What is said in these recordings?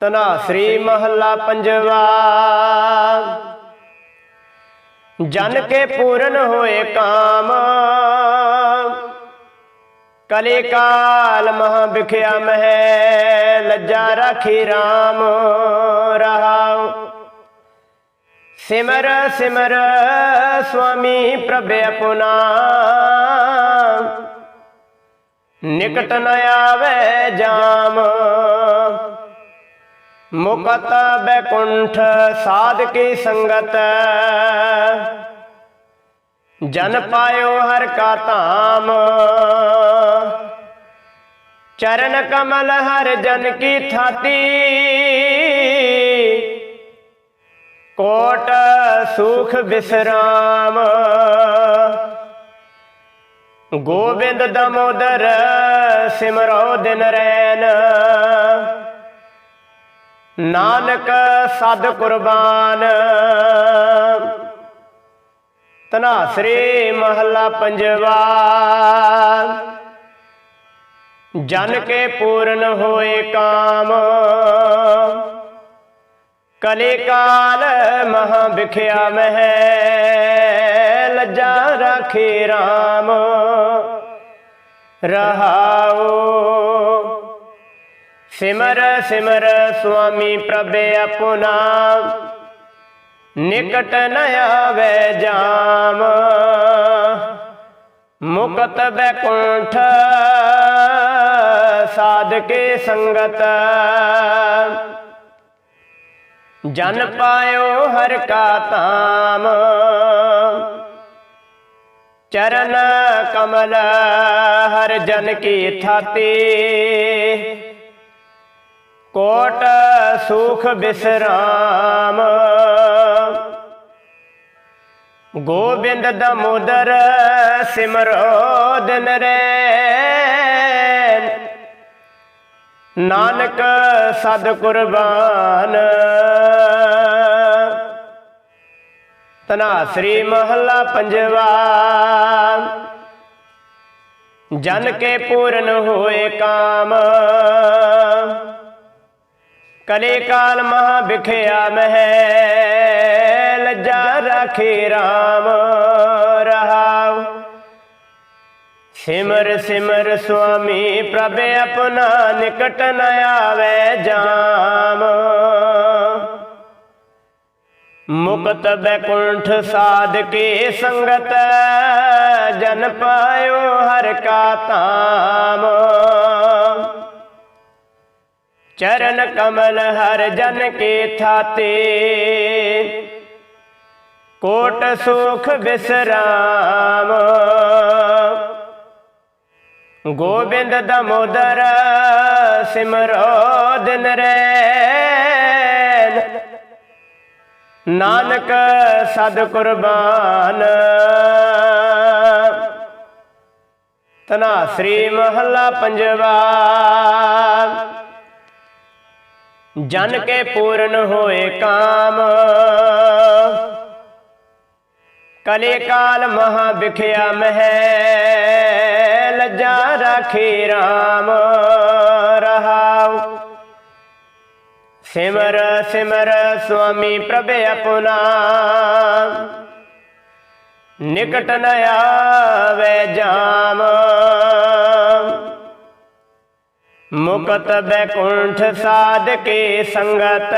ਤਨਾ ਸ੍ਰੀ ਮਹੱਲਾ ਪੰਜਵਾ। ਜਨ ਕੇ ਪੂਰਨ ਹੋਏ ਕਾਮ। ਕਲੇ ਕਾਲ ਮਹਾ ਵਿਖਿਆ ਮਹਿ ਲੱਜਾ ਰਾਖੀ RAM ਰਹਾਉ। ਸਿਮਰ ਸਿਮਰ ਸੁਆਮੀ ਪ੍ਰਭ ਆਪਣਾ ਨਿਕਟ ਨ ਆਵੇ ਜਾਮ। ਮੁਕਤ ਬੈਕੁੰਠ ਸਾਧ ਕੀ ਸੰਗਤ। ਜਨ ਪਾਇਓ ਹਰ ਕਾ ਧਾਮ। ਚਰਨ ਕਮਲ ਹਰ ਜਨ ਕੀ ਥਾਤੀ। ਕੋਟ ਸੁਖ ਬਿਸਰਾਮ। ਗੋਬਿੰਦ ਦਮੋਦਰ ਸਿਮਰੋ ਦਿਨ ਰੈਨ। ਨਾਨਕ ਸਦ ਕੁਰਬਾਨ। ਤਨਾਸਰੀ ਮਹੱਲਾ ਪੰਜਵਾ। ਜਨ ਕੇ ਪੂਰਨ ਹੋਏ ਕਾਮ। ਕਲੇ ਕਾਲ ਮਹਾ ਵਿਖਿਆ ਮਹਿ ਲੱਜਾ ਰਾਖੇ RAM ਰਹਾਓ ਸਿਮਰ ਸਿਮਰ ਸੁਆਮੀ ਪ੍ਰਭ ਆਪਣਾ। ਨਿਕਟ ਨ ਆਵੇ ਜਾਮ। ਮੁਕਤ ਬੈਕੁੰਠ ਸਾਧ ਕੇ ਸੰਗਤ। ਜਨ ਪਾਇਓ ਹਰ ਕਾ ਧਾਮ। ਚਰਨ ਕਮਲ ਹਰ ਜਨ ਕੀ ਥਾਤੀ। ਕੋਟ ਸੁਖ ਬਿਸਰਾਮ। ਗੋਬਿੰਦ ਦਮੋਦਰ ਸਿਮਰੋ ਦਿਨ ਰੈਨ ਨਾਨਕ ਸਦ ਕੁਰਬਾਨ। ਤਨਾ ਸ੍ਰੀ ਮਹੱਲਾ ਪੰਜਵਾ। ਜਨ ਕੇ ਪੂਰਨ ਹੋਏ ਕਾਮ। ਕਲੇ ਕਾਲ ਮਹਾ ਵਿਖਿਆ ਮਹਿ ਲੱਜਾ ਰਾਖੇ RAM ਰਹਾਉ। ਸਿਮਰ ਸਿਮਰ ਸੁਆਮੀ ਪ੍ਰਭ ਆਪਣਾ ਨਿਕਟ ਨ ਆਵੇ ਜਾਮ। ਮੁਕਤ ਬੈਕੁੰਠ ਸਾਧਕੇ ਸੰਗਤ, ਜਨ ਪਾਇਓ ਹਰ ਕਾ ਧਾਮ ਚਰਨ ਕਮਲ ਹਰ ਜਨ ਕੇ ਥਾਤੇ। ਕੋਟ ਸੁਖ ਬਿਸਰਾਮ। ਗੋਬਿੰਦ ਦਮੋਦਰ ਸਿਮਰੋ ਦਿਨ ਰੈਨ ਨਾਨਕ ਸਦ ਕੁਰਬਾਨ। ਤਨਾ ਸ੍ਰੀ ਮਹੱਲਾ ਪੰਜਵਾ। ਜਨ ਕੇ ਪੂਰਨ ਹੋਏ ਕਾਮ। ਕਲੇ ਕਾਲ ਮਹਾ ਵਿਖਿਆ ਮਹਿ ਲੱਜਾ ਰਾਖੇ RAM ਰਹਾਉ। ਸਿਮਰ ਸਿਮਰ ਸੁਆਮੀ ਪ੍ਰਭ ਆਪਣਾ। ਨਿਕਟ ਨ ਆਵੇ ਜਾਮ। ਮੁਕਤ ਬੈਕੁੰਠ ਸਾਧ ਕੇ ਸੰਗਤ।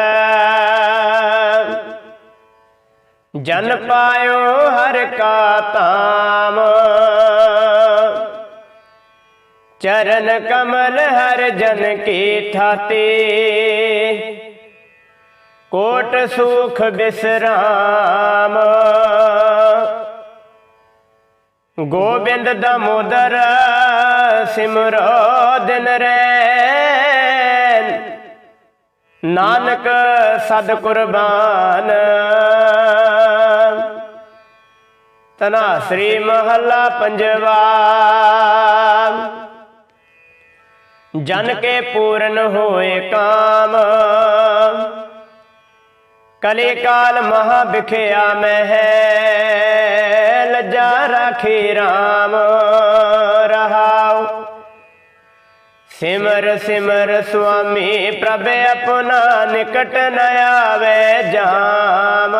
ਜਨ ਪਾਇਓ ਹਰ ਕਾ ਧਾਮ। ਚਰਨ ਕਮਲ ਹਰ ਜਨ ਕੀ ਥਾਤੇ। ਕੋਟ ਸੁਖ ਬਿਸਰਾਮ। ਗੋਬਿੰਦ ਦਮੋਦਰ ਸਿਮਰੋ ਦਿਨ ਰੈਨ। ਨਾਨਕ ਸਦ ਕੁਰਬਾਨ। ਤਨਾ ਸ੍ਰੀ ਮਹੱਲਾ ਪੰਜਵਾ। ਜਨ ਕੇ ਪੂਰਨ ਹੋਏ ਕਾਮ। ਕਲੇ ਕਾਲ ਮਹਾ ਵਿਖਿਆ ਮਹਿ। ਲੱਜਾ ਰਾਖੇ RAM ਰਹਾਉ। ਸਿਮਰ ਸਿਮਰ ਸੁਆਮੀ, ਪ੍ਰਭ ਆਪਣਾ ਨਿਕਟ ਨ ਆਵੇ ਜਾਮ।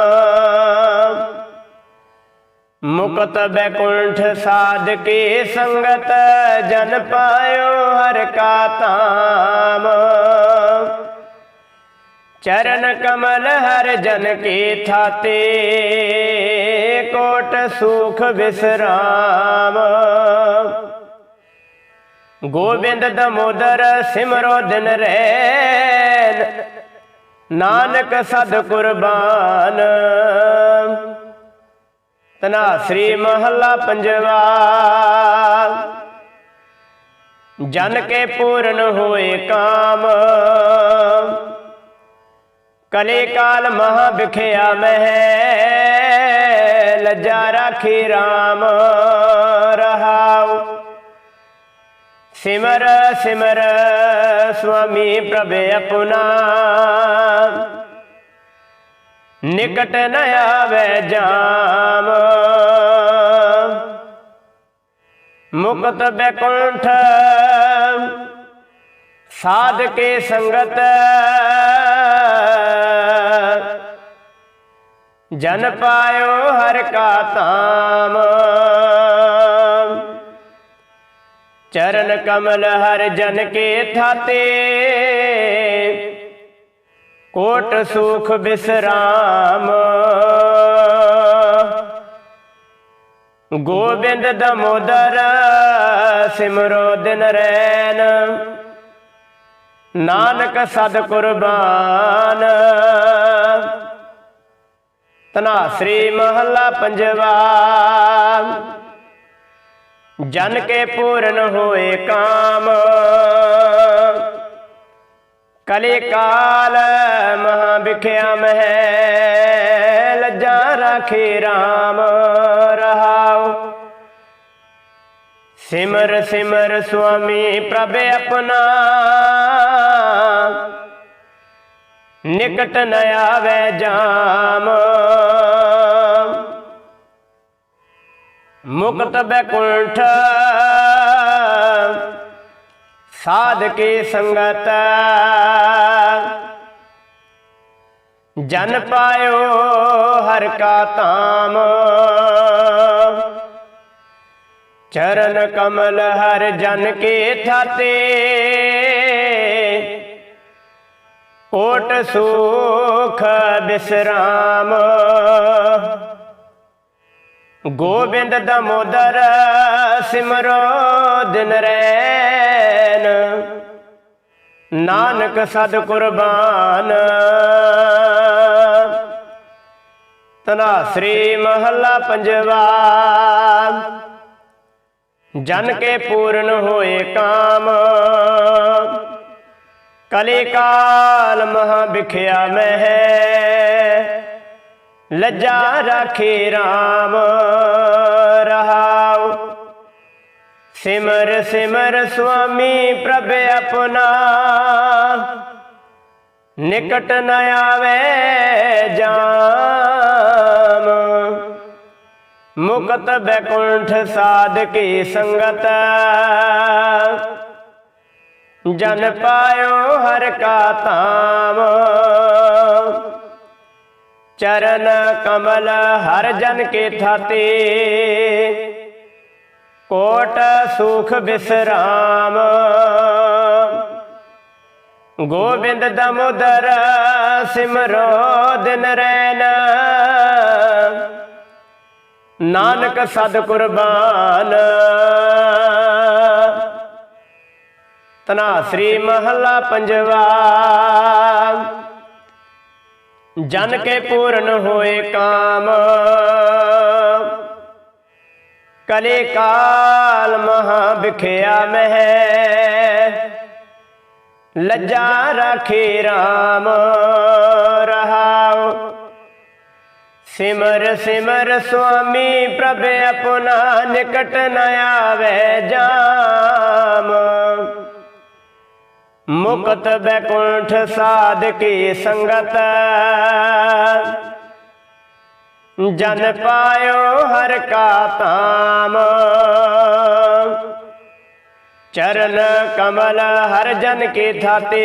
ਮੁਕਤ ਬੈਕੁੰਠ ਸਾਧਕੀ ਸੰਗਤ, ਜਨ ਪਾਇਓ ਹਰ ਕਾ ਤਾਮ। ਚਰਨ ਕਮਲ ਹਰ ਜਨ ਕੀ ਥਾਤੇ, ਕੋਟ ਸੁਖ ਵਿਸਰਾਮ। ਗੋਬਿੰਦ ਦਮੋਦਰ ਸਿਮਰੋ ਦਿਨ ਰੈਨ, ਨਾਨਕ ਸਦ ਕੁਰਬਾਨ। ਤਨਾ ਸ੍ਰੀ ਮਹੱਲਾ ਪੰਜਵਾ ਜਨ ਕੇ ਪੂਰਨ ਹੋਏ ਕਾਮ। ਕਲੇ ਕਾਲ ਮਹਾ ਵਿਖਿਆ ਮਹਿ ਲੱਜਾ ਰਾਖੀ RAM ਰਹਾਉ। ਸਿਮਰ ਸਿਮਰ ਸੁਆਮੀ ਪ੍ਰਭ ਆਪਣਾ। ਨਿਕਟ ਨ ਆਵੇ ਜਾਮ। ਮੁਕਤ ਬੈਕੁੰਠ ਸਾਧ ਕੇ ਸੰਗਤ ਜਨ ਪਾਇਓ ਹਰ ਕਾ ਧਾਮ। ਚਰਨ ਕਮਲ ਹਰ ਜਨ ਕੇ ਥਾਤੇ। ਕੋਟ ਸੁਖ ਬਿਸਰਾਮ। ਗੋਬਿੰਦ ਦਮੋਦਰ ਸਿਮਰੋ ਦਿਨ ਰੈਨ ਨਾਨਕ ਸਦ ਕੁਰਬਾਨ ਤਨਾਸ਼ਰੀ ਮਹੱਲਾ ਪੰਜਵਾ। ਜਨ ਕੇ ਪੂਰਨ ਹੋਏ ਕਾਮ। ਕਲੇ ਕਾਲ ਮਹਾ ਵਿਖਿਆ ਮਹਿ ਲੱਜਾ ਰਾਖੇ RAM ਰਹਾਉ। ਸਿਮਰ ਸਿਮਰ ਸੁਆਮੀ ਪ੍ਰਭ ਆਪਣਾ। ਨਿਕਟ ਨ ਆਵੇ ਜਾਮ। ਮੁਕਤ ਬੈਕੁੰਠ। ਸਾਧ ਕੀ ਸੰਗਤ। ਜਨ ਪਾਇਓ ਹਰ ਕਾ ਧਾਮ। ਚਰਨ ਕਮਲ ਹਰ ਜਨ ਕੇ ਥਾਤੇ। ਕੋਟ ਸੁਖ ਬਿਸਰਾਮ ਗੋਬਿੰਦ ਦਮੋਦਰ ਸਿਮਰੋ ਦਿਨ ਰੈਨ। ਨਾਨਕ ਸਦ ਕੁਰਬਾਨ। ਤਨਾ ਸ੍ਰੀ ਮਹੱਲਾ ਪੰਜਵਾ। ਜਨ ਕੇ ਪੂਰਨ ਹੋਏ ਕਾਮ। ਕਲੇ ਕਾਲ ਮਹਾ ਵਿਖਿਆ ਮਹਿ ਲੱਜਾ ਰਾਖੇ RAM ਰਹਾਉ। ਸਿਮਰ ਸਿਮਰ ਸੁਆਮੀ ਪ੍ਰਭ ਆਪਣਾ। ਨਿਕਟ ਨ ਆਵੇ ਜਾਮ। ਮੁਕਤ ਬੈਕੁੰਠ ਸਾਧ ਕੀ ਸੰਗਤ। ਜਨ ਪਾਇਓ ਹਰ ਕਾ ਧਾਮ। ਚਰਨ ਕਮਲ ਹਰ ਜਨ ਕੇ ਥਾਤੇ। ਕੋਟ ਸੁਖ ਬਿਸਰਾਮ। ਗੋਬਿੰਦ ਦਮੋਦਰ ਸਿਮਰੋ ਦਿਨ ਰੈਨ ਨਾਨਕ ਸਦ ਕੁਰਬਾਨ। ਤਨਾਸਰੀ ਮਹੱਲਾ ਪੰਜਵਾ। ਜਨ ਕੇ ਪੂਰਨ ਹੋਏ ਕਾਮ। ਕਲੇ ਕਾਲ ਮਹਾ ਵਿਖਿਆ ਮਹਿ। ਲੱਜਾ ਰਾਖੇ RAM ਰਹਾਉ। ਸਿਮਰ ਸਿਮਰ ਸੁਆਮੀ ਪ੍ਰਭ ਆਪਣਾ ਨਿਕਟ ਨ ਆਵੇ ਜਾਮ। ਮੁਕਤ ਬੈਕੁੰਠ ਸਾਧ ਕੀ ਸੰਗਤ। ਜਨ ਪਾਇਓ ਹਰ ਕਾ ਧਾਮ। ਚਰਨ ਕਮਲ ਹਰ ਜਨ ਕੀ ਥਾਤੇ।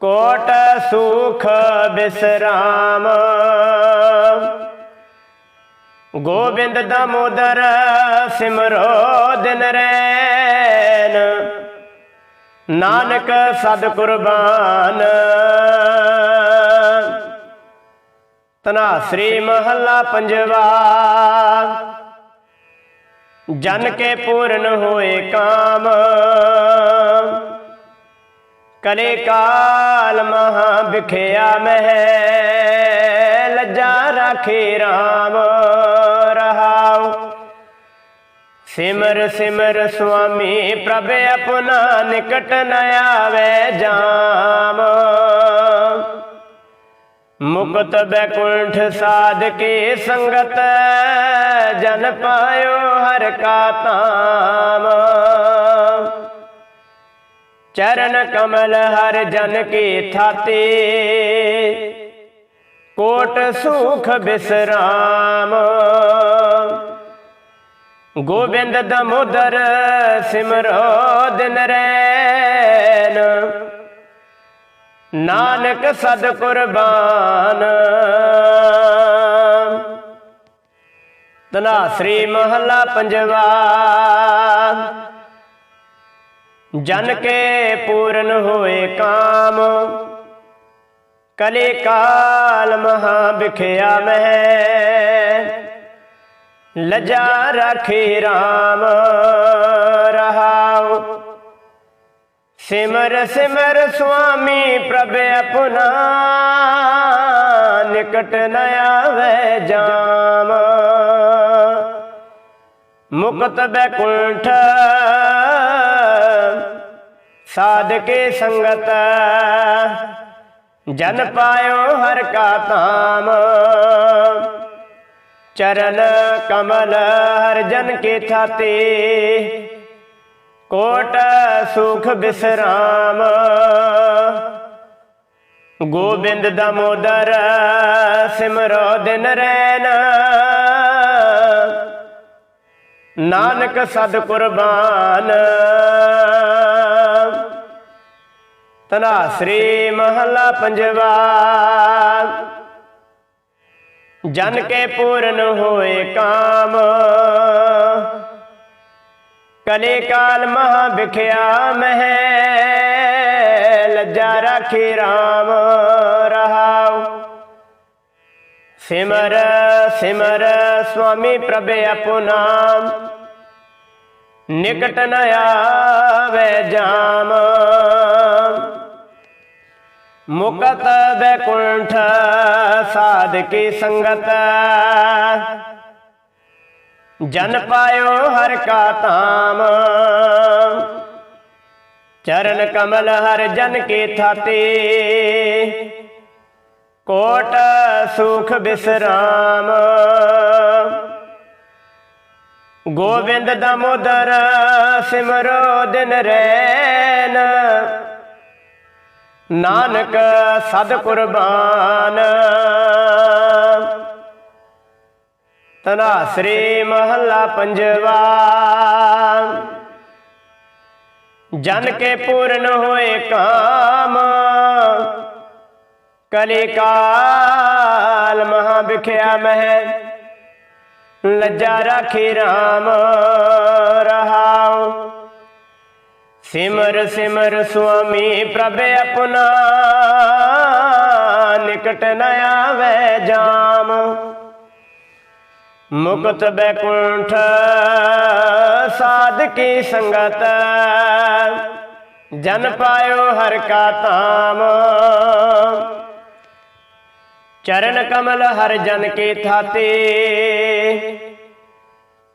ਕੋਟ ਸੁਖ ਬਿਸਰਾਮ। ਗੋਬਿੰਦ ਦਮੋਦਰ ਸਿਮਰੋ ਦਿਨ ਰੈਨ ਨਾਨਕ ਸਦ ਕੁਰਬਾਨ। ਤਨਾ ਸ੍ਰੀ ਮਹੱਲਾ ਪੰਜਵਾ। ਜਨ ਕੇ ਪੂਰਨ ਹੋਏ ਕਾਮ। ਕਲੇ ਕਾਲ ਮਹਾ ਵਿਖਿਆ ਮਹਿ, ਲੱਜਾ ਰਾਖੇ RAM ਸਿਮਰ ਸਿਮਰ ਸੁਆਮੀ, ਪ੍ਰਭ ਆਪਣਾ ਨਿਕਟ ਨ ਆਵੇ ਜਾਮ। ਮੁਕਤ ਬੈਕੁੰਠ ਸਾਧਕੇ ਸੰਗਤ, ਜਨ ਪਾਇਓ ਹਰ ਕਾ ਤਾਮ। ਚਰਨ ਕਮਲ ਹਰ ਜਨ ਕੀ ਥਾਤੇ, ਕੋਟ ਸੁਖ ਬਿਸਰਾਮ। ਗੋਬਿੰਦ ਦਮੋਦਰ ਸਿਮਰੋ ਦਿਨ ਰੈਨ ਨਾਨਕ ਸਦ ਕੁਰਬਾਨ। ਤਨਾ ਸ੍ਰੀ ਮਹੱਲਾ ਪੰਜਵਾ। ਜਨ ਕੇ ਪੂਰਨ ਹੋਏ ਕਾਮ। ਕਲੇ ਕਾਲ ਮਹਾ ਵਿਖਿਆ ਮਹਿ। ਲਜਾ ਰਾਖੇ RAM ਰਹਾਉ। ਸਿਮਰ ਸਿਮਰ ਸੁਆਮੀ ਪ੍ਰਭ ਆਪਣਾ, ਨਿਕਟ ਨ ਆਵੇ ਜਾਮ। ਮੁਕਤ ਬੈਕੁੰਠ ਸਾਧ ਕੇ ਸੰਗਤ, ਜਨ ਪਾਇਓ ਹਰ ਕਾ ਧਾਮ। ਚਰਨ ਕਮਲ ਹਰ ਜਨ ਕੇ ਥਾਤੇ। ਕੋਟ ਸੁਖ ਬਿਸਰਾਮ। ਗੋਬਿੰਦ ਦਮੋਦਰ ਸਿਮਰੋ ਦਿਨ ਰੈਨ ਨਾਨਕ ਸਦ ਕੁਰਬਾਨ ਤਨਾ ਸ੍ਰੀ ਮਹੱਲਾ ਪੰਜਵਾ। ਜਨ ਕੇ ਪੂਰਨ ਹੋਏ ਕਾਮ। ਕਲੇ ਕਾਲ ਮਹਾ ਵਿਖਿਆ ਮਹਿ ਲੱਜਾ ਰਾਖੀ RAM ਰਹਾਉ। ਸਿਮਰ ਸਿਮਰ ਸੁਆਮੀ ਪ੍ਰਭ ਆਪਣਾ ਨਿਕਟ ਨ ਆਵੇ ਜਾਮ। ਮੁਕਤ ਬੈਕੁੰਠ ਸਾਧ ਕੀ ਸੰਗਤ। ਜਨ ਪਾਇਓ ਹਰ ਕਾ ਧਾਮ। ਚਰਨ ਕਮਲ ਹਰ ਜਨ ਕੇ ਥਾਤੇ। ਕੋਟ ਸੁਖ ਬਿਸਰਾਮ। ਗੋਬਿੰਦ ਦਮੋਦਰ ਸਿਮਰੋ ਦਿਨ ਰੈਨ। ਨਾਨਕ ਸਦ ਕੁਰਬਾਨ। ਤਨਾ ਸ੍ਰੀ ਮਹੱਲਾ ਪੰਜਵਾ। ਜਨ ਕੇ ਪੂਰਨ ਹੋਏ ਕਾਮ। ਕਲੇ ਕਾਲ ਮਹਾ ਵਿਖਿਆ ਮਹਿ। ਲੱਜਾ ਰਾਖੀ RAM ਰਹਾਉ। ਸਿਮਰ ਸਿਮਰ ਸੁਆਮੀ, ਪ੍ਰਭ ਆਪਣਾ ਨਿਕਟ ਨ ਆਵੇ ਜਾਮ। ਮੁਕਤ ਬੈਕੁੰਠ ਸਾਧ ਕੀ ਸੰਗਤ, ਜਨ ਪਾਇਓ ਹਰ ਕਾ ਧਾਮ। ਚਰਨ ਕਮਲ ਹਰ ਜਨ ਕੇ ਥਾਤੇ,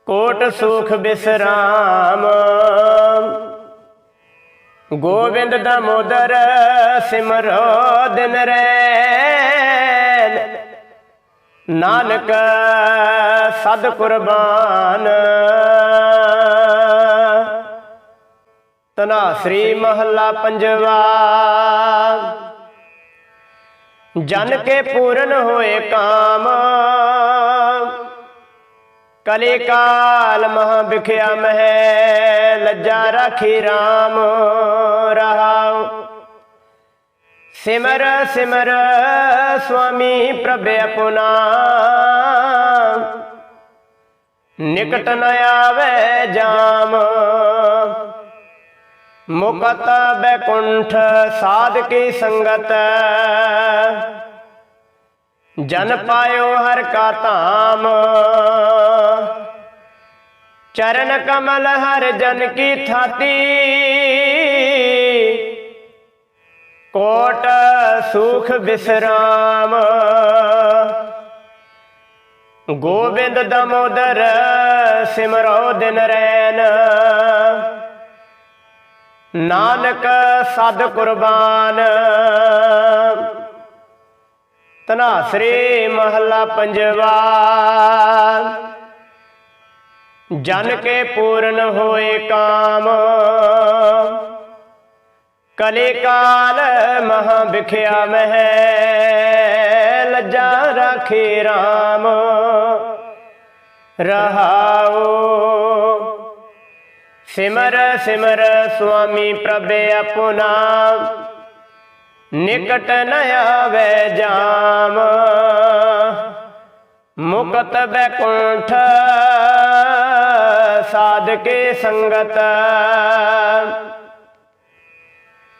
ਕੋਟ ਸੁਖ ਬਿਸਰਾਮ। ਗੋਬਿੰਦ ਦਮੋਦਰ ਸਿਮਰੋ ਦਿਨ ਰੈਨ ਨਾਨਕ ਸਦ ਕੁਰਬਾਨ। ਤਨਾ ਸ੍ਰੀ ਮਹੱਲਾ ਪੰਜਵਾ। ਜਨ ਕੇ ਪੂਰਨ ਹੋਏ ਕਾਮ। ਕਲੇ ਕਾਲ ਮਹਾ ਵਿਖਿਆ ਮਹਿ ਲੱਜਾ ਰਾਖੀ RAM ਰਹਾਉ। ਸਿਮਰ ਸਿਮਰ ਸੁਆਮੀ ਪ੍ਰਭ ਆਪਣਾ। ਨਿਕਟ ਨ ਆਵੇ ਜਾਮ। ਮੁਕਤ ਬੈਕੁੰਠ ਸਾਧ ਕੀ ਸੰਗਤ। ਜਨ ਪਾਇਓ ਹਰ ਕਾ ਧਾਮ। ਚਰਨ ਕਮਲ ਹਰ ਜਨ ਕੀ ਥਾਤੀ। ਕੋਟ ਸੁਖ ਬਿਸਰਾਮ। ਗੋਬਿੰਦ ਦਮੋਦਰ ਸਿਮਰੋ ਦਿਨ ਰੈਨ। ਨਾਨਕ ਸਦ ਕੁਰਬਾਨ। ਤਨਾਸਰੀ ਮਹੱਲਾ ਪੰਜਵਾ। ਜਨ ਕੇ ਪੂਰਨ ਹੋਏ ਕਾਮ। ਕਲੇ ਕਾਲ ਮਹਾ ਵਿਖਿਆ ਮਹਿ ਲੱਜਾ ਰਾਖੇ RAM ਰਹਾਓ ਸਿਮਰ ਸਿਮਰ ਸੁਆਮੀ ਪ੍ਰਭ ਆਪਣਾ। ਨਿਕਟ ਨ ਆਵੇ ਜਾਮ। ਮੁਕਤ ਬੈਕੁੰਠ ਸਾਧ ਕੇ ਸੰਗਤ।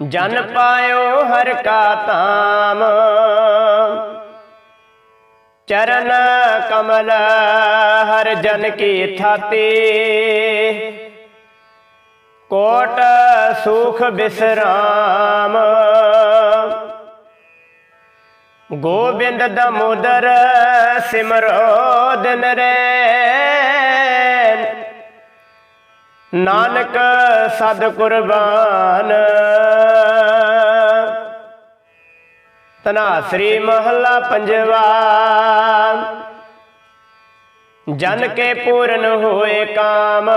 ਜਨ ਪਾਇਓ ਹਰ ਕਾ ਤਾਮ ਚਰਨ ਕਮਲ ਹਰ ਜਨ ਕੀ ਥਾਤੀ। ਕੋਟ ਸੁਖ ਬਿਸਰਾਮ। ਗੋਬਿੰਦ ਦਮੋਦਰ ਸਿਮਰੋ ਦਿਨ ਰੈਨ ਨਾਨਕ ਸਦ ਕੁਰਬਾਨ ਤਨਾਸਰੀ ਮਹੱਲਾ ਪੰਜਵਾ। ਜਨ ਕੇ ਪੂਰਨ ਹੋਏ ਕਾਮ।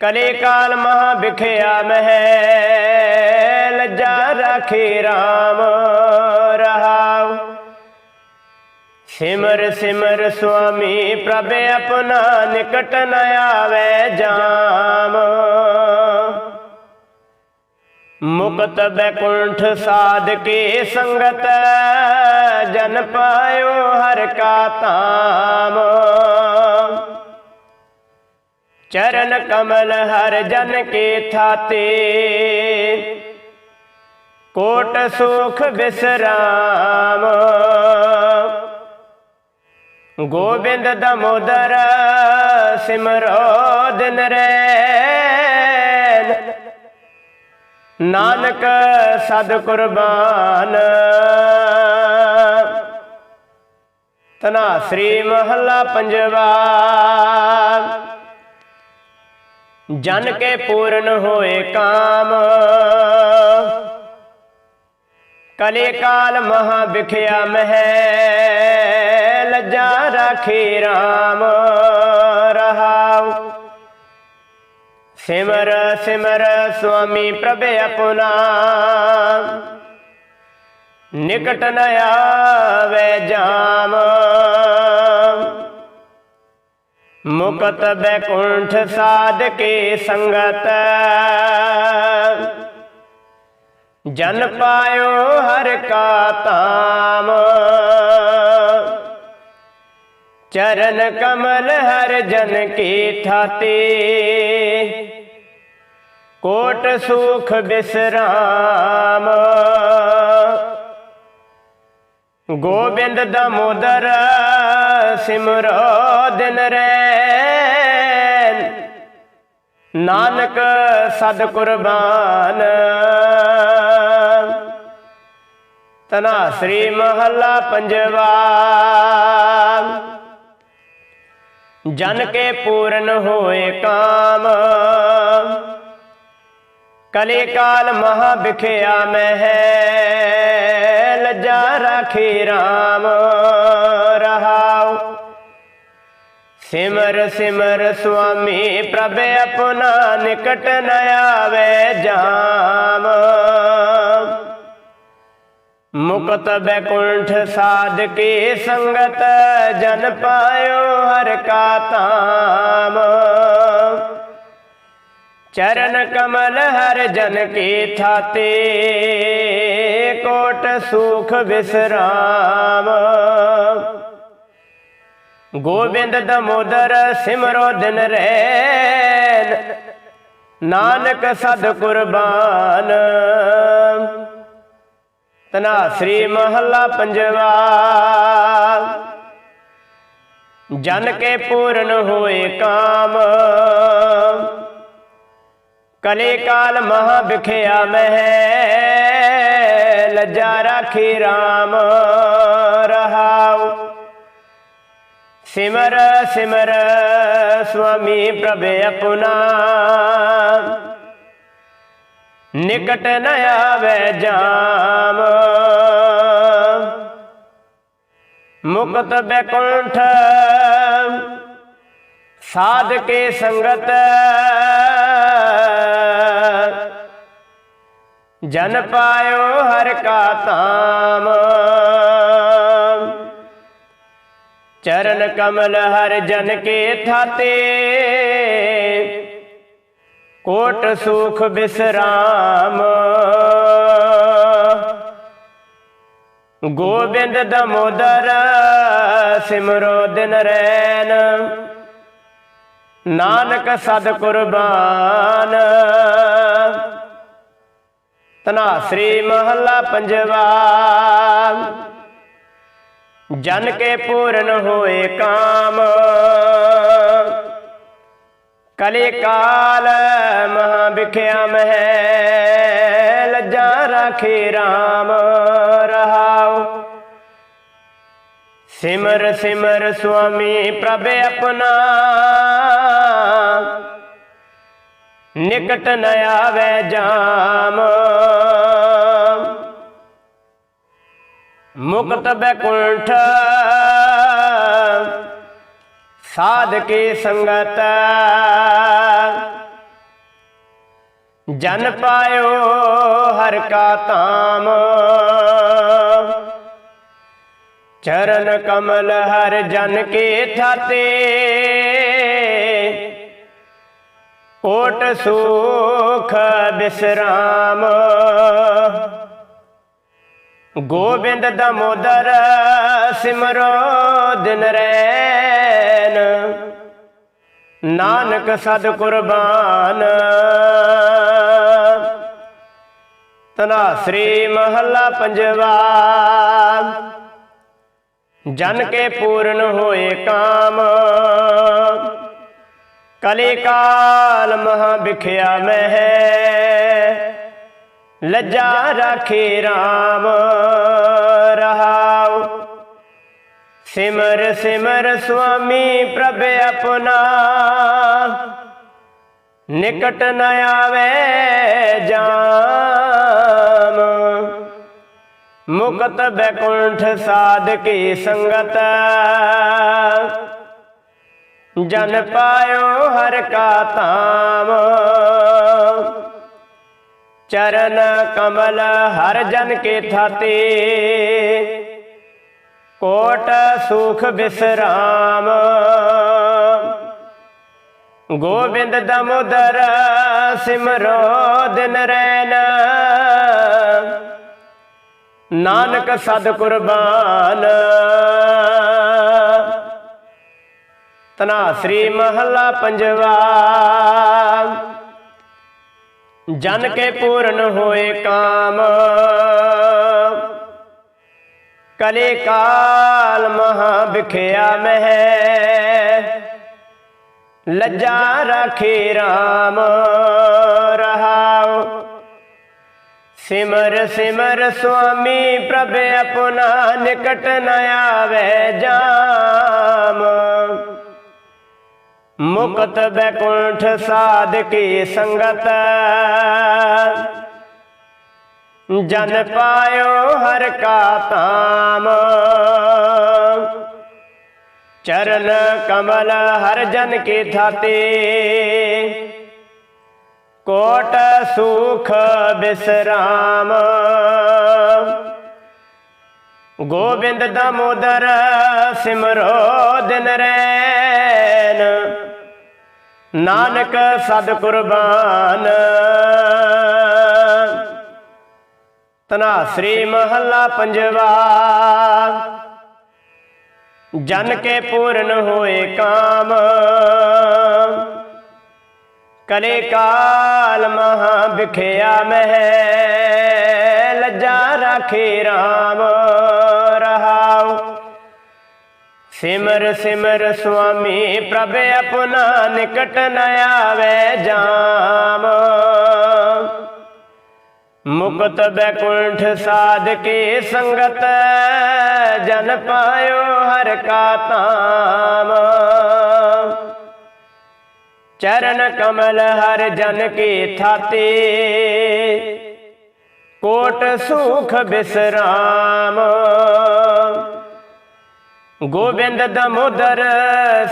ਕਲੇ ਕਾਲ ਮਹਾ ਵਿਖਿਆ ਮਹਿ। ਰਾਖੇ RAM ਰਹਾਉ। ਸਿਮਰ ਸਿਮਰ ਸੁਆਮੀ, ਪ੍ਰਭ ਆਪਣਾ ਨਿਕਟ ਨ ਆਵੇ ਜਾਮ। ਮੁਕਤ ਬੈਕੁੰਠ ਸਾਧ ਕੇ ਸੰਗਤ, ਜਨ ਪਾਇਓ ਹਰ ਕਾ ਤਾਮ। ਚਰਨ ਕਮਲ ਹਰ ਜਨ ਕੇ ਥਾਤੇ ਕੋਟ ਸੁਖ ਬਿਸਰਾਮ। ਗੋਬਿੰਦ ਦਮੋਦਰ ਸਿਮਰੋ ਦਿਨ ਰੈਨ ਨਾਨਕ ਸਦ ਕੁਰਬਾਨ। ਤਨਾਸਰੀ ਮਹੱਲਾ ਪੰਜਵਾ। ਜਨ ਕੇ ਪੂਰਨ ਹੋਏ ਕਾਮ। ਕਲੇ ਕਾਲ ਮਹਾ ਵਿਖਿਆ ਮਹਿ ਲੱਜਾ ਰਾਖੇ RAM ਰਹਾਉ। ਸਿਮਰ ਸਿਮਰ ਸੁਆਮੀ ਪ੍ਰਭ ਆਪਣਾ। ਨਿਕਟ ਨ ਆਵੇ ਜਾਮ। ਮੁਕਤ ਬੈਕੁੰਠ ਸਾਧ ਕੇ ਸੰਗਤ। ਜਨ ਪਾਇਓ ਹਰ ਕਾ ਤਾਮ। ਚਰਨ ਕਮਲ ਹਰ ਜਨ ਕੀ ਥਾਤੀ। ਕੋਟ ਸੁਖ ਬਿਸਰਾਮ। ਗੋਬਿੰਦ ਦਮੋਦਰ ਸਿਮਰੋ ਦਿਨ ਰੈਨ ਨਾਨਕ ਸਦ ਕੁਰਬਾਨ। ਤਨਾਸਰੀ ਮਹੱਲਾ ਪੰਜਵਾ। ਜਨ ਕੇ ਪੂਰਨ ਹੋਏ ਕਾਮ। ਕਲੇ ਕਾਲ ਮਹਾ ਵਿਖਿਆ ਮਹਿ ਲੱਜਾ ਰਾਖੇ RAM ਸਿਮਰ ਸਿਮਰ ਸੁਆਮੀ, ਪ੍ਰਭ ਆਪਣਾ ਨਿਕਟ ਨ ਆਵੇ ਜਾਮ। ਮੁਕਤ ਬੈਕੁੰਠ ਸਾਧ ਕੀ ਸੰਗਤ, ਜਨ ਪਾਇਓ ਹਰ ਕਾ ਤਾਮ ਚਰਨ ਕਮਲ ਹਰ ਜਨ ਕੀ ਥਾਤੇ, ਕੋਟ ਸੁਖ ਵਿਸਰਾਮ। ਗੋਬਿੰਦ ਦਮੋਦਰ ਸਿਮਰੋ ਦਿਨ ਰੈਨ। ਨਾਨਕ ਸਦ ਕੁਰਬਾਨ। ਤਨਾ ਸ੍ਰੀ ਮਹੱਲਾ ਪੰਜਵਾ। ਜਨ ਕੇ ਪੂਰਨ ਹੋਏ ਕਾਮ। ਕਲੇ ਕਾਲ ਮਹਾ ਵਿਖਿਆ ਮਹਿ ਲੱਜਾ ਰਾਖੀ RAM ਸਿਮਰ ਸਿਮਰ, ਸੁਆਮੀ ਪ੍ਰਭ ਆਪਣਾ। ਨਿਕਟ ਨ ਆਵੇ ਜਾਮ। ਮੁਕਤ ਬੈਕੁੰਠ। ਸਾਧ ਕੇ ਸੰਗਤ। ਜਨ ਪਾਇਓ ਹਰ ਕਾ ਧਾਮ ਚਰਨ ਕਮਲ ਹਰ ਜਨ ਕੇ ਥਾਤੇ। ਕੋਟ ਸੁਖ ਬਿਸਰਾਮ। ਗੋਬਿੰਦ ਦਮੋਦਰ ਸਿਮਰੋ ਦਿਨ ਰੈਨ ਨਾਨਕ ਸਦ ਕੁਰਬਾਨ। ਤਨਾ ਸ੍ਰੀ ਮਹੱਲਾ ਪੰਜਵਾ। ਜਨ ਕੇ ਪੂਰਨ ਹੋਏ ਕਾਮ। ਕਲੇ ਕਾਲ ਮਹਾ ਵਿਖਿਆ ਮਹਿ ਲੱਜਾ ਰਾਖੇ RAM ਰਹਾਉ। ਸਿਮਰ ਸਿਮਰ ਸੁਆਮੀ ਪ੍ਰਭ ਆਪਣਾ। ਨਿਕਟ ਨ ਆਵੇ ਜਾਮ। ਮੁਕਤ ਬੈਕੁੰਠ ਸਾਧ ਕੀ ਸੰਗਤ। ਜਨ ਪਾਇਓ ਹਰ ਕਾ ਧਾਮ। ਚਰਨ ਕਮਲ ਹਰ ਜਨ ਕੇ ਥਾਤੇ। ਕੋਟ ਸੁਖ ਬਿਸਰਾਮ। ਗੋਬਿੰਦ ਦਮੋਦਰ ਸਿਮਰੋ ਦਿਨ ਰੈਨ। ਨਾਨਕ ਸਦ ਕੁਰਬਾਨ। ਤਨਾ ਸ੍ਰੀ ਮਹੱਲਾ ਪੰਜਵਾ। ਜਨ ਕੇ ਪੂਰਨ ਹੋਏ ਕਾਮ। ਕਲੇ ਕਾਲ ਮਹਾ ਵਿਖਿਆ ਮਹਿ। ਲੱਜਾ ਰਾਖੇ RAM ਰਹਾਉ। ਸਿਮਰ ਸਿਮਰ ਸੁਆਮੀ ਪ੍ਰਭ ਆਪਣਾ। ਨਿਕਟ ਨ ਆਵੇ ਜਾਮ। ਮੁਕਤ ਬੈਕੁੰਠ ਸਾਧਕੀ ਸੰਗਤ। ਜਨ ਪਾਇਓ ਹਰ ਕਾ ਧਾਮ। ਚਰਨ ਕਮਲ ਹਰ ਜਨ ਕੇ ਥਾਤੇ। ਕੋਟ ਸੁਖ ਬਿਸਰਾਮ। ਗੋਬਿੰਦ ਦਮੋਦਰ ਸਿਮਰੋ ਦਿਨ ਰੈਨ। ਨਾਨਕ ਸਦ ਕੁਰਬਾਨ ਤਨਾ ਸ੍ਰੀ ਮਹੱਲਾ ਪੰਜਵਾ। ਜਨ ਕੇ ਪੂਰਨ ਹੋਏ ਕਾਮ। ਕਲੇ ਕਾਲ ਮਹਾ ਵਿਖਿਆ ਮਹਿ ਲੱਜਾ ਰਾਖੇ RAM ਰਹਾਉ। ਸਿਮਰ ਸਿਮਰ ਸੁਆਮੀ ਪ੍ਰਭ ਆਪਣਾ ਨਿਕਟ ਨ ਆਵੇ ਜਾਮ। ਮੁਕਤ ਬੈਕੁੰਠ ਸਾਧ ਕੀ ਸੰਗਤ। ਜਨ ਪਾਇਓ ਹਰ ਕਾ ਧਾਮ। ਚਰਨ ਕਮਲ ਹਰ ਜਨ ਕੇ ਥਾਤੇ। ਕੋਟ ਸੁਖ ਬਿਸਰਾਮ। ਗੋਬਿੰਦ ਦਮੋਦਰ ਸਿਮਰੋ ਦਿਨ ਰੈਨ ਨਾਨਕ ਸਦ ਕੁਰਬਾਨ ਤਨਾਸਰੀ ਮਹੱਲਾ ਪੰਜਵਾ। ਜਨ ਕੇ ਪੂਰਨ ਹੋਏ ਕਾਮ। ਕਲੇ ਕਾਲ ਮਹਾ ਵਿਖਿਆ ਮਹਿ ਲੱਜਾ ਰਾਖੇ RAM ਸਿਮਰ ਸਿਮਰ ਸੁਆਮੀ ਪ੍ਰਭ ਆਪਣਾ ਨਿਕਟ ਨ ਆਵੇ ਜਾਮ। ਮੁਕਤ ਬੈਕੁੰਠ ਸਾਧ ਕੇ ਸੰਗਤ, ਜਨ ਪਾਇਓ ਹਰ ਕਾ ਤਾਮ। ਚਰਨ ਕਮਲ ਹਰ ਜਨ ਕੀ ਥਾਤੇ, ਕੋਟ ਸੁਖ ਬਿਸਰਾਮ। ਗੋਬਿੰਦ ਦਮੋਦਰ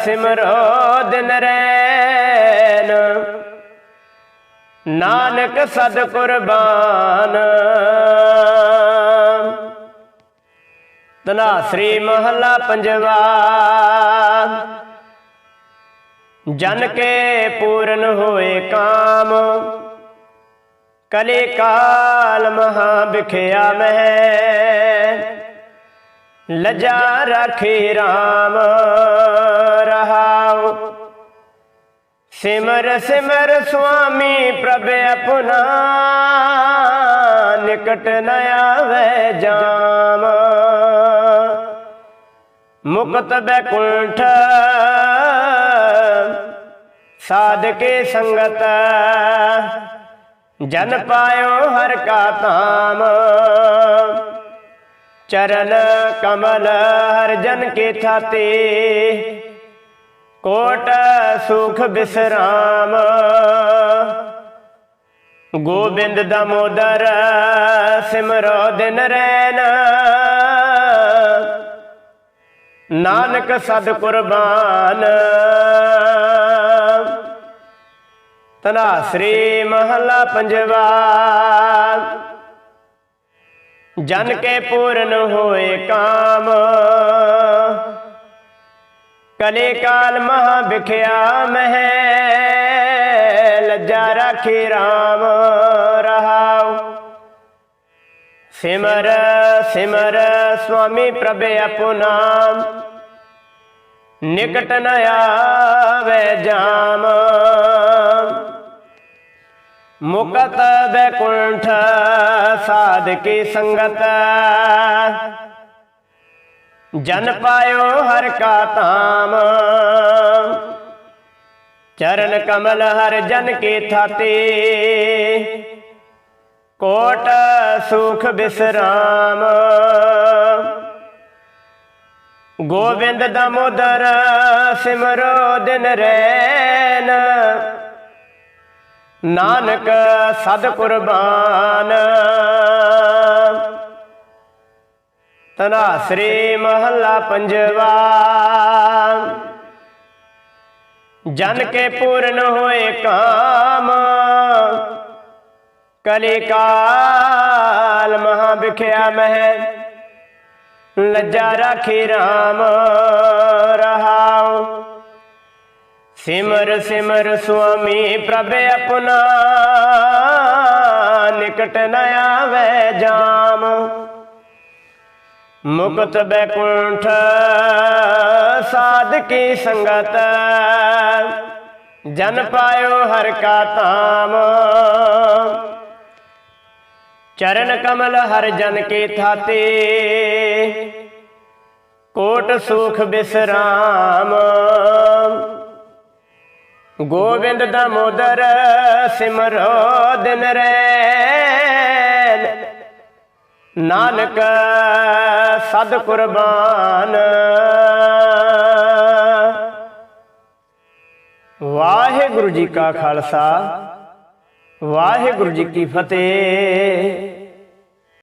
ਸਿਮਰੋ ਦਿਨ ਰੈਨ ਨਾਨਕ ਸਦ ਕੁਰਬਾਨ ਤਨਾਸਰੀ ਮਹੱਲਾ ਪੰਜਵਾ। ਜਨ ਕੇ ਪੂਰਨ ਹੋਏ ਕਾਮ। ਕਲੇ ਕਾਲ ਮਹਾ ਵਿਖਿਆ ਮਹਿ। ਲਜਾ ਰਾਖੇ RAM ਰਹਾਉ। ਸਿਮਰ ਸਿਮਰ ਸੁਆਮੀ ਪ੍ਰਭ ਆਪਣਾ, ਨਿਕਟ ਨ ਆਵੇ ਜਾਮ। ਮੁਕਤ ਬੈਕੁੰਠ ਸਾਧ ਕੇ ਸੰਗਤ, ਜਨ ਪਾਇਓ ਹਰ ਕਾ ਧਾਮ। ਚਰਨ ਕਮਲ ਹਰ ਜਨ ਕੇ ਥਾਤੇ? ਕੋਟ ਸੁਖ ਬਿਸਰਾਮ। ਗੋਬਿੰਦ ਦਮੋਦਰ ਸਿਮਰੋ ਦਿਨ ਰੈਨ। ਨਾਨਕ ਸਦ ਕੁਰਬਾਨ। ਤਨਾਸਰੀ ਮਹਲਾ ਪੰਜਵਾ। ਜਨ ਕੇ ਪੂਰਨ ਹੋਏ ਕਾਮ। ਕਲੇ ਕਾਲ ਮਹਾ ਵਿਖਿਆ ਮਹਿ ਲੱਜਾ ਰਾਖੀ RAM ਰਹਾਉ। ਸਿਮਰ ਸਿਮਰ ਸੁਆਮੀ ਪ੍ਰਭ ਆਪਣਾ ਨਿਕਟ ਨ ਆਵੇ ਜਾਮ। ਮੁਕਤ ਬੈਕੁੰਠ ਸਾਧ ਕੀ ਸੰਗਤ। ਜਨ ਪਾਇਓ ਹਰ ਕਾ ਧਾਮ। ਚਰਨ ਕਮਲ ਹਰ ਜਨ ਕੇ ਥਾਤੇ। ਕੋਟ ਸੁਖ ਬਿਸਰਾਮ। ਗੋਬਿੰਦ ਦਮੋਦਰ ਸਿਮਰੋ ਦਿਨ ਰੈਨ। ਨਾਨਕ ਸਦ ਕੁਰਬਾਨ। ਤਨਾਸਰੀ ਮਹੱਲਾ ਪੰਜਵਾ। ਜਨ ਕੇ ਪੂਰਨ ਹੋਏ ਕਾਮ। ਕਲੀ ਕਾਲ ਮਹਾ ਵਿਖਿਆ ਮਹਿ। ਲੱਜਾ ਰਾਖੀ RAM ਸਿਮਰ ਸਿਮਰ ਸੁਆਮੀ ਪ੍ਰਭ ਆਪਣਾ ਨਿਕਟ ਨ ਆਵੇ ਜਾਮ। ਮੁਕਤ ਬੈਕੁੰਠ ਸਾਧ ਕੀ ਸੰਗਤ, ਜਨ ਪਾਇਓ ਹਰ ਕਾ ਧਾਮ। ਚਰਨ ਕਮਲ ਹਰ ਜਨ ਕੇ ਥਾਤੇ, ਕੋਟ ਸੁਖ ਬਿਸਰਾਮ। ਗੋਬਿੰਦ ਦਮੋਦਰ ਸਿਮਰੋ ਦਿਨ ਰੈਨ ਨਾਨਕ ਸਦ ਕੁਰਬਾਨ। ਵਾਹਿਗੁਰੂ ਜੀ ਕਾ ਖਾਲਸਾ, ਵਾਹਿਗੁਰੂ ਜੀ ਕੀ ਫਤਿਹ।